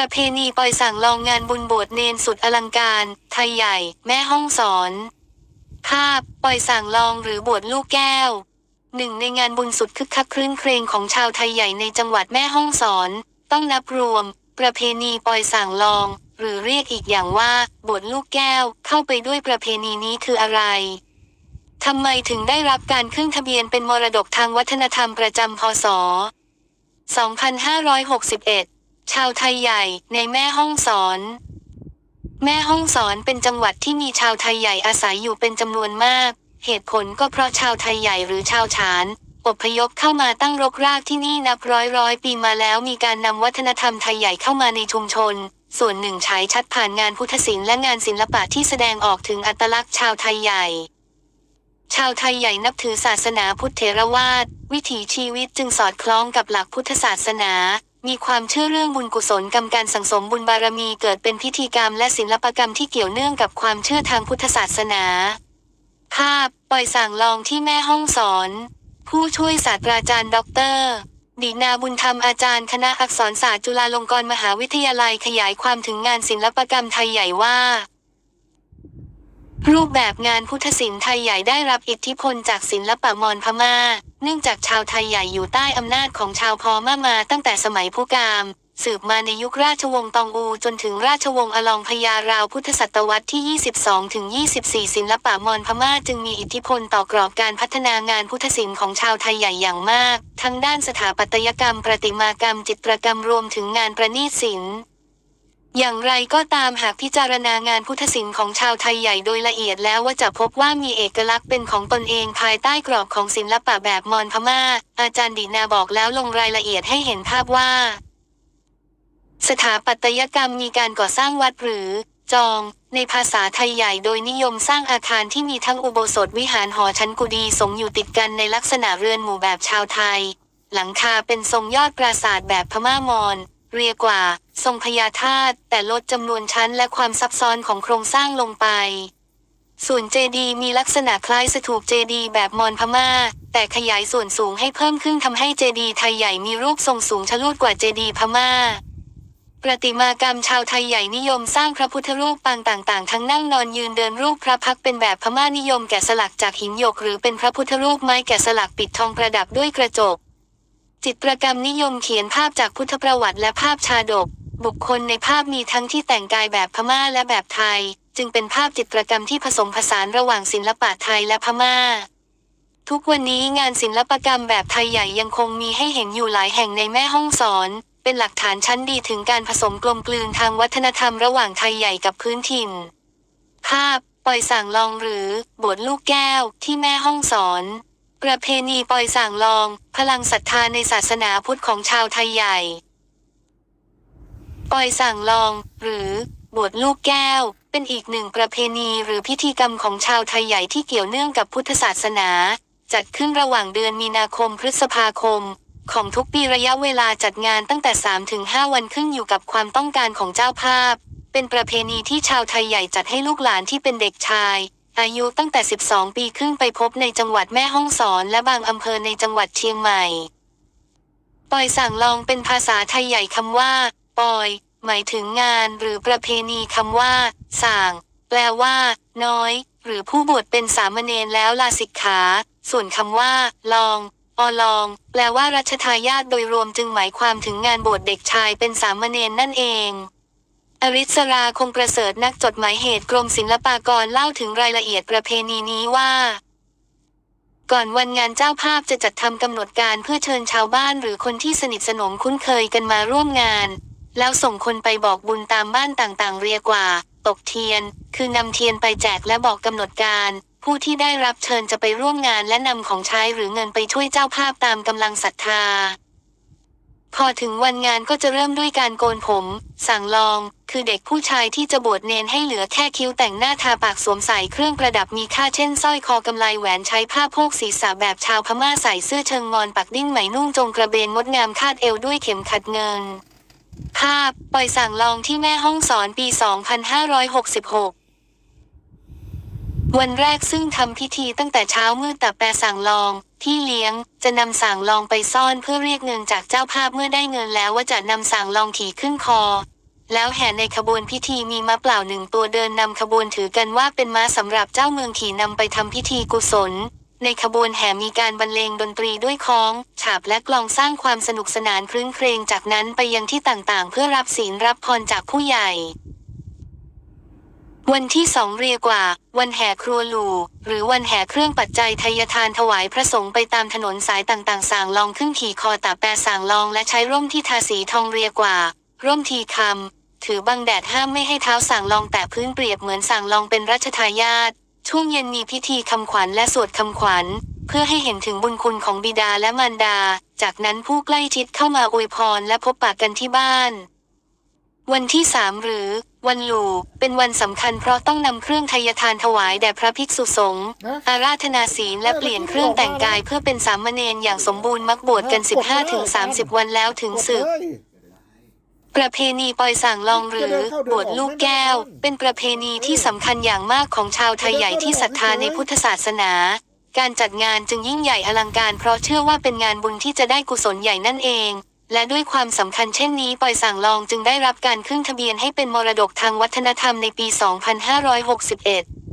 ประเพณีปล่อยสั่งลองงานบุญบวชเนนสุดอลังการ ไทยใหญ่ แม่ห้องสอน ภาพปล่อยสั่งลองหรือบวชลูกแก้ว หนึ่งในงานบุญสุดคึกคักคลื่นเครงของชาวไทยใหญ่ในจังหวัดแม่ห้องสอน ต้องนับรวม ประเพณีปล่อยสั่งลอง หรือเรียกอีกอย่างว่าบวชลูกแก้วเข้าไปด้วยประเพณีนี้คืออะไรทำไมถึงได้รับการขึ้นทะเบียนเป็นมรดกทางวัฒนธรรมประจำพศ 2561 ชาวไทยใหญ่ในแม่ห้องสอน แม่ห้องสอนเป็นจังหวัดที่มีชาวไทยใหญ่อาศัยอยู่เป็นจำนวนมาก เหตุผลก็เพราะชาวไทยใหญ่หรือชาวฉานอพยพเข้ามาตั้งรกรากที่นี่นับร้อยร้อยปีมาแล้วมีการนำวัฒนธรรมไทยใหญ่เข้ามาในชุมชน ส่วนหนึ่งฉายชัดผ่านงานพุทธศิลป์และงานศิลปะที่แสดงออกถึงอัตลักษณ์ชาวไทยใหญ่ ชาวไทยใหญ่นับถือศาสนาพุทธเถรวาทวิถีชีวิตจึงสอดคล้องกับหลักพุทธศาสนา มีความเชื่อเรื่องบุญกุศลกรรมการสังสมบุญบารมีเกิดเป็นพิธีกรรมและศิลปกรรมที่เกี่ยวเนื่องกับความเชื่อทางพุทธศาสนา ภาพ ปล่อยสั่งลองที่แม่ห้องสอน ผู้ช่วยศาสตราจารย์ด็อกเตอร์ดีนาบุญธรรมอาจารย์คณะอักษรศาสตร์จุฬาลงกรณ์มหาวิทยาลัยขยายความถึงงานศิลปกรรมไทยใหญ่ว่า รูปแบบงานพุทธศิลป์ไทยใหญ่ได้รับอิทธิพลจากศิลปะมอญพม่า เนื่องจากชาวไทยใหญ่อยู่ใต้อำนาจของชาวพอม่ามาตั้งแต่สมัยผู้กาม สืบมาในยุคราชวงศ์ตองอูจนถึงราชวงศ์อลองพญาราวพุทธศตวรรษที่ 22 ถึง 24 ศิลปะมอญพม่าจึงมีอิทธิพลต่อกรอบการพัฒนางานพุทธศิลป์ของชาวไทยใหญ่อย่างมาก ทั้งด้านสถาปัตยกรรม ประติมากรรม จิตรกรรมรวมถึงงานประณีตศิลป์ อย่างไรก็ตามหากพิจารณางานพุทธศิลป์ของชาวไทยใหญ่โดยละเอียดแล้วว่าจะพบว่ามีเอกลักษณ์เป็นของตนเองภายใต้กรอบของศิลปะแบบมอญพม่า อาจารย์ดีนาบอกแล้วลงรายละเอียดให้เห็นภาพว่า สถาปัตยกรรมมีการก่อสร้างวัดหรือ จอง ในภาษาไทยใหญ่โดยนิยมสร้างอาคารที่มีทั้งอุโบสถวิหารหอชั้นกุดีสงอยู่ติดกันในลักษณะเรือนหมู่แบบชาวไทย หลังคาเป็นทรงยอดปราสาทแบบพม่ามอญเรียกว่า ทรงพญาธาตุแต่ลดจำนวนชั้นและความซับซ้อนของโครงสร้างลงไป ส่วนเจดีมีลักษณะคล้ายสถูปเจดีแบบมอญพม่า แต่ขยายส่วนสูงให้เพิ่มขึ้นทำให้เจดีไทยใหญ่มีรูปทรงสูงชะลูดกว่าเจดีพม่าประติมากรรมชาวไทยใหญ่นิยมสร้างพระพุทธรูปปางต่างๆ ทั้งนั่งนอนยืนเดินรูปพระพักเป็นแบบพม่านิยมแกะสลักจากหินหยกหรือเป็นพระพุทธรูปไม้แกะสลักปิดทองประดับด้วยกระจก จิตรกรรมนิยมเขียนภาพจากพุทธประวัติและภาพชาดก บุคคลในภาพมีทั้งที่แต่งกายแบบพม่าและแบบไทย จึงเป็นภาพจิตรกรรมที่ผสมผสานระหว่างศิลปะไทยและพม่า ทุกวันนี้งานศิลปกรรมแบบไทยใหญ่ยังคงมีให้เห็นอยู่หลายแห่งในแม่ห้องสอน เป็นหลักฐานชั้นดีถึงการผสมกลมกลืนทางวัฒนธรรมระหว่างไทยใหญ่กับพื้นถิ่น ภาพปล่อยสั่งลองหรือบวชลูกแก้วที่แม่ห้องสอนประเพณีปล่อยสั่งลอง พลังศรัทธาในศาสนาพุทธของชาวไทยใหญ่ ปล่อยสั่งลอง หรือบวชลูกแก้ว เป็นอีกหนึ่งประเพณีหรือพิธีกรรมของชาวไทยใหญ่ที่เกี่ยวเนื่องกับพุทธศาสนา จัดขึ้นระหว่างเดือนมีนาคมพฤษภาคม ของทุกปีระยะเวลาจัดงานตั้งแต่ 3-5 วันขึ้นอยู่กับความต้องการของเจ้าภาพ เป็นประเพณีที่ชาวไทยใหญ่จัดให้ลูกหลานที่เป็นเด็กชาย อายุตั้งแต่ 12 ปีขึ้นไปพบในจังหวัดแม่ฮ่องสอน และบางอำเภอในจังหวัดเชียงใหม่ปอยสั่งลองเป็นภาษาไทยใหญ่คำว่า ปอย หมายถึงงานหรือประเพณีคำว่าส่าง แปลว่า น้อย หรือผู้บวชเป็นสามเณรแล้วลาสิกขา ส่วนคำว่า ลอง อลอง แปลว่ารัชทายาทโดยรวมจึงหมายความถึงงานบวชเด็กชายเป็นสามเณรนั่นเองอริศราคงประเสริฐนักจดหมายเหตุกรมศิลปากรเล่าถึงรายละเอียดประเพณีนี้ว่า ก่อนวันงานเจ้าภาพจะจัดทำกำหนดการเพื่อเชิญชาวบ้านหรือคนที่สนิทสนมคุ้นเคยกันมาร่วมงาน แล้วส่งคนไปบอกบุญตามบ้านต่างๆ เรียกว่า ตกเทียน คือนำเทียนไปแจกและบอกกำหนดการ ผู้ที่ได้รับเชิญจะไปร่วมงานและนำของใช้หรือเงินไปช่วยเจ้าภาพตามกำลังศรัทธา พอถึงวันงานก็จะเริ่มด้วยการโกนผม สั่งลอง คือเด็กผู้ชายที่จะบวชเนนให้เหลือแค่คิ้วแต่งหน้าทาปากสวมใส่เครื่องประดับมีค่าเช่นสร้อยคอกำไลแหวนใช้ผ้าโพกศีรษะแบบชาวพม่าใส่เสื้อเชิงงอนปักดิ้นไหมนุ่งจงกระเบนงดงามคาดเอวด้วยเข็มขัดเงิน ภาพ ปล่อยสั่งลองที่แม่ห้องสอนปี 2566 วันแรกซึ่งทำพิธีตั้งแต่เช้ามืดแต่แปรสั่งลอง ที่เลี้ยง จะนำสั่งลองไปซ่อนเพื่อเรียกเงินจากเจ้าภาพเมื่อได้เงินแล้วว่าจะนำสั่งลองขี่ขึ้นคอ แล้วแห่ในขบวนพิธีมีม้าเปล่าหนึ่งตัวเดินนำขบวนถือกันว่าเป็นม้าสำหรับเจ้าเมืองขี่นำไปทำพิธีกุศล ในขบวนแห่มีการบรรเลงดนตรีด้วยค้อง ฉาบและกลองสร้างความสนุกสนานครื้นเครงจากนั้นไปยังที่ต่างๆ เพื่อรับศีลรับพรจากผู้ใหญ่ วันที่สองเรียกว่า วันแห่ครัวหลูหรือวันแห่เครื่องปัจจัยทายทานถวายพระสงฆ์ไปตามถนนสายต่างๆ สางลองขึ้นขี่คอตาแปรสางลองและใช้ร่มที่ทาสีทองเรียกว่า ร่มทีคำถือบังแดดห้ามไม่ให้เท้าสางลองแตะพื้นเปรียบเหมือนสางลองเป็นรัชทายาท ช่วงเย็นมีพิธีคำขวัญและสวดคำขวัญ เพื่อให้เห็นถึงบุญคุณของบิดาและมารดา จากนั้นผู้ใกล้ชิดเข้ามาอวยพรและพบปะกันที่บ้าน วันที่สามหรือวันหลูเป็นวันสำคัญเพราะต้องนำเครื่องไทยทานถวายแด่พระภิกษุสงฆ์อาราธนาศีลและเปลี่ยนเครื่องแต่งกายเพื่อเป็นสามเณรอย่างสมบูรณ์มักบวชกัน 15-30 วันแล้วถึงศึก ประเพณีปล่อยสั่งลองหรือบวชลูกแก้ว เป็นประเพณีที่สำคัญอย่างมากของชาวไทยใหญ่ที่ศรัทธาในพุทธศาสนา การจัดงานจึงยิ่งใหญ่อลังการเพราะเชื่อว่าเป็นงานบุญที่จะได้กุศลใหญ่นั่นเอง และด้วยความสำคัญเช่นนี้ปล่อยสั่งลองจึงได้รับการขึ้นทะเบียนให้เป็นมรดกทางวัฒนธรรมในปี 2561